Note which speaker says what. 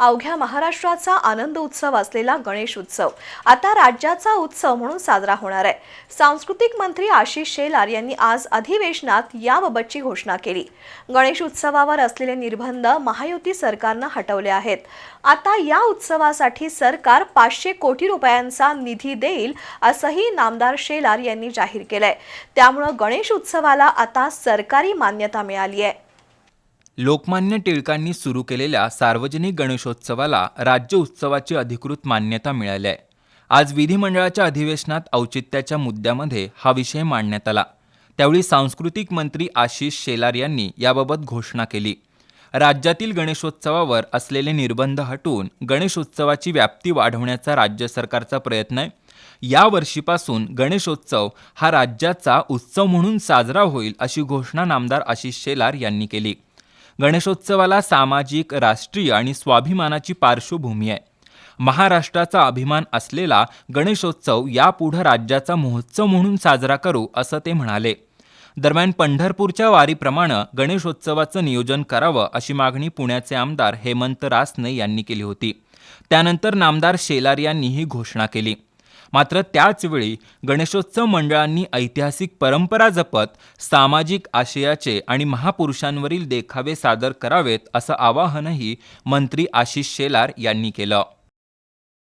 Speaker 1: अवघ्या महाराष्ट्राचा आनंद उत्सव असलेला गणेश उत्सव. आता राज्याचा उत्सव म्हणून साजरा होणार आहे. सांस्कृतिक मंत्री आशिष शेलार यांनी आज अधिवेशनात याबाबतची घोषणा केली. गणेश उत्सवावर असलेले निर्बंध महायुती सरकारनं हटवले आहेत. आता या उत्सवासाठी सरकार पाचशे कोटी रुपयांचा निधी देईल असंही नामदार शेलार यांनी जाहीर केलंय. त्यामुळं गणेश उत्सवाला आता सरकारी मान्यता मिळाली आहे.
Speaker 2: लोकमान्य टिळकांनी सुरू केलेल्या सार्वजनिक गणेशोत्सवाला राज्य उत्सवाची अधिकृत मान्यता मिळाली आहे. आज विधिमंडळाच्या अधिवेशनात औचित्याच्या मुद्द्यामध्ये हा विषय मांडण्यात आला. त्यावेळी सांस्कृतिक मंत्री आशिष शेलार यांनी याबाबत घोषणा केली. राज्यातील गणेशोत्सवावर असलेले निर्बंध हटवून गणेशोत्सवाची व्याप्ती वाढवण्याचा राज्य सरकारचा प्रयत्न आहे. या वर्षीपासून गणेशोत्सव हा राज्याचा उत्सव म्हणून साजरा होईल अशी घोषणा नामदार आशिष शेलार यांनी केली. गणेशोत्सवाला सामाजिक राष्ट्रीय आणि स्वाभिमानाची पार्श्वभूमी आहे. महाराष्ट्राचा अभिमान असलेला गणेशोत्सव यापुढं राज्याचा महोत्सव म्हणून साजरा करू असं ते म्हणाले. दरम्यान पंढरपूरच्या वारीप्रमाणे गणेशोत्सवाचं नियोजन करावं अशी मागणी पुण्याचे आमदार हेमंत रासने यांनी केली होती. त्यानंतर नामदार शेलार यांनी ही घोषणा केली. मात्र त्याचवेळी गणेशोत्सव मंडळांनी ऐतिहासिक परंपरा जपत सामाजिक आशयाचे आणि महापुरुषांवरील देखावे सादर करावेत असं आवाहनही मंत्री आशिष शेलार यांनी केलं.